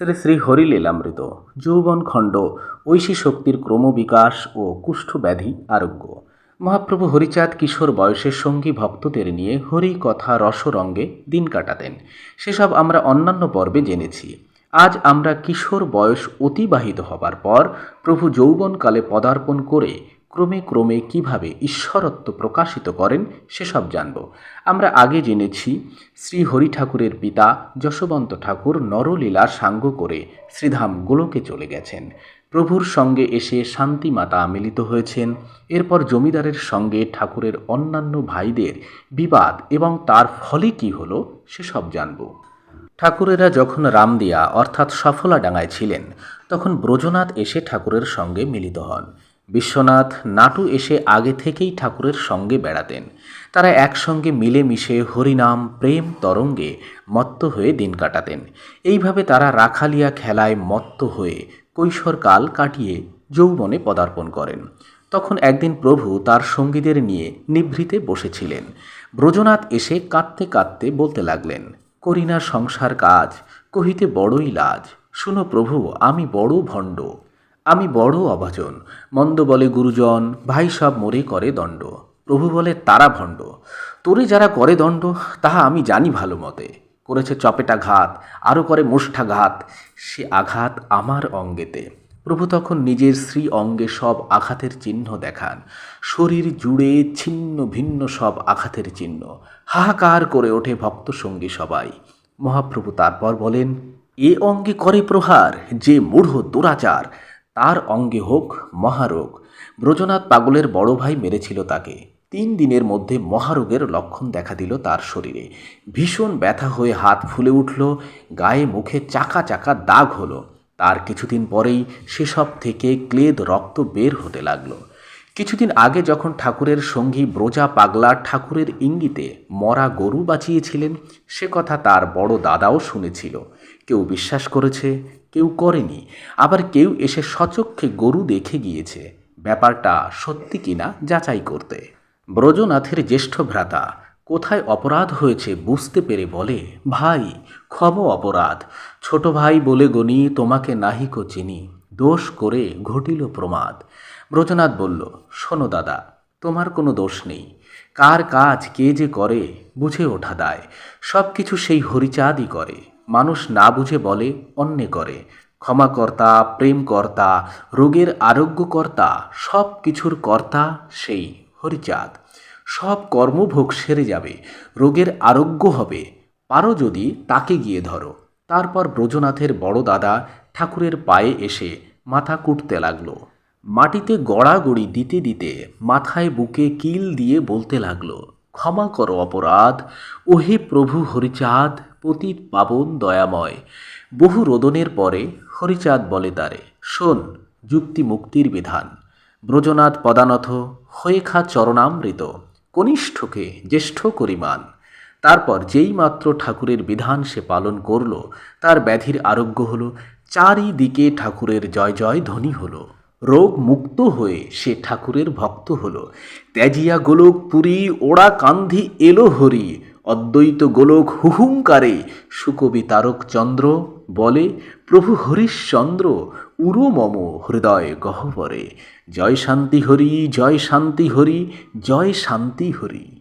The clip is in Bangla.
শ্রী শ্রী হরিলীলামৃত, যৌবনখণ্ড, ঐশী শক্তির ক্রমবিকাশ ও কুষ্ঠব্যাধি আরোগ্য। মহাপ্রভু হরিচাঁদ কিশোর বয়সের সঙ্গী ভক্তদের নিয়ে হরি কথা রসরঙ্গে দিন কাটাতেন। সেসব আমরা অন্যান্য পর্বে জেনেছি। আজ আমরা কিশোর বয়স অতিবাহিত হবার পর প্রভু যৌবনকালে পদার্পণ করে ক্রমে ক্রমে কীভাবে ঈশ্বরত্ব প্রকাশিত করেন সেসব জানব। আমরা আগে জেনেছি শ্রী হরি ঠাকুরের পিতা যশবন্ত ঠাকুর নরলীলা সাঙ্গ করে শ্রীধাম গোলকে চলে গেছেন। প্রভুর সঙ্গে এসে শান্তিমাতা মিলিত হয়েছেন। এরপর জমিদারের সঙ্গে ঠাকুরের অন্যান্য ভাইদের বিবাদ এবং তার ফলে কি হলো সেসব জানব। ঠাকুরেরা যখন রামদিয়া অর্থাৎ সফলাডাঙ্গায় ছিলেন, তখন ব্রজনাথ এসে ঠাকুরের সঙ্গে মিলিত হন। বিশ্বনাথ নাটু এসে আগে থেকেই ঠাকুরের সঙ্গে বেড়াতেন। তারা একসঙ্গে মিলেমিশে হরিনাম, প্রেম, তরঙ্গে মত্ত হয়ে দিন কাটাতেন। এইভাবে তারা রাখালিয়া খেলায় মত্ত হয়ে কৈশোরকাল কাটিয়ে যৌবনে পদার্পণ করেন। তখন একদিন প্রভু তার সঙ্গীদের নিয়ে নিভৃতে বসেছিলেন। ব্রজনাথ এসে কাঁদতে কাঁদতে বলতে লাগলেন, করিনা সংসার কাজ, কহিতে বড়ই লাজ। শুনো প্রভু, আমি বড় ভণ্ড। আমি বড় অভাজন, মন্দ বলে গুরুজন, ভাই সব মোরে করে দণ্ড। প্রভু বলে তারা ভণ্ড। তোরে যারা করে দণ্ড, তাহা আমি জানি ভালো মতে। করেছে চপেটাঘাত আরও করে মুষ্ঠাঘাত সে আঘাত আমার অঙ্গেতে। প্রভু তখন নিজের শ্রী অঙ্গে সব আঘাতের চিহ্ন দেখান। শরীর জুড়ে ছিন্ন ভিন্ন সব আঘাতের চিহ্ন। হাহাকার করে ওঠে ভক্ত সঙ্গী সবাই। মহাপ্রভু তারপর বলেন, এ অঙ্গে করে প্রহার, যে মূঢ় দুরাচার তার অঙ্গে হোক, মহারোগ। ব্রজনাথ পাগলের বড় ভাই মেরেছিল তাকে। তিন দিনের মধ্যে মহারোগের লক্ষণ দেখা দিল তার শরীরে। ভীষণ ব্যথা হয়ে হাত ফুলে উঠল, গায়ে মুখে চাকা চাকা দাগ হলো। তার কিছুদিন পরেই সেসব থেকে ক্লেদ রক্ত বের হতে লাগল। কিছুদিন আগে যখন ঠাকুরের সঙ্গী ব্রজা পাগলা ঠাকুরের ইঙ্গিতে মরা গরু বাঁচিয়েছিলেন, সে কথা তার বড় দাদাও শুনেছিল। কেউ বিশ্বাস করেছে কেউ করেনি। আবার কেউ এসে সচক্ষে গরু দেখে গিয়েছে। ব্যাপারটা সত্যি কিনা যাচাই করতে। ব্রজনাথের জ্যেষ্ঠ ভ্রাতা, কোথায় অপরাধ হয়েছে বুঝতে পেরে বলে, ভাই, ক্ষম অপরাধ। ছোট ভাই বলে গনি তোমাকে নাহিক চিনি। দোষ করে ঘটিল প্রমাদ। ব্রজনাথ বলল, শোনো দাদা, তোমার কোনো দোষ নেই। কার কাজ, কে যে করে, বুঝে ওঠা দায়। সব কিছু সেই হরিচাঁদই করে। মানুষ না বুঝে বলে, অন্যে করে। ক্ষমাকর্তা, প্রেমকর্তা, রোগের আরোগ্যকর্তা, সব কিছুর কর্তা সেই হরিচাঁদ। সব কর্মভোগ সেরে যাবে, রোগের আরোগ্য হবে। পারো যদি তাকে গিয়ে ধরো। তারপর ব্রজনাথের বড় দাদা ঠাকুরের পায়ে এসে মাথা কুটতে লাগল। মাটিতে গড়াগড়ি দিতে দিতে মাথায় বুকে কিল দিয়ে বলতে লাগল, ক্ষমা করো অপরাধ। ওহে প্রভু হরিচাঁদ পতিত পাবন দয়াময়। বহু রোদনের পরে হরিচাঁদ বলে তারে, শোন, যুক্তি মুক্তির বিধান। ব্রজনাথ পদানথ, হয়ে খা চরণামৃত। কনিষ্ঠকে জ্যেষ্ঠ করিমান। তারপর যেই মাত্র ঠাকুরের বিধান সে পালন করল, তার ব্যাধির আরোগ্য হল, চারিদিকে ঠাকুরের জয় জয় ধ্বনি হলো। রোগ মুক্ত হয়ে সে ঠাকুরের ভক্ত হল। ত্যাজিয়া গোলক পুরী ওড়া কান্ধি এলো হরি। অদ্বৈত গোলক হুহুঙ্কারে সুকবি তারক চন্দ্র বলে, প্রভু হরিশ্চন্দ্র উরো মম হৃদয় গহ্বরে। জয় শান্তি হরি, জয় শান্তি হরি, জয় শান্তি হরি।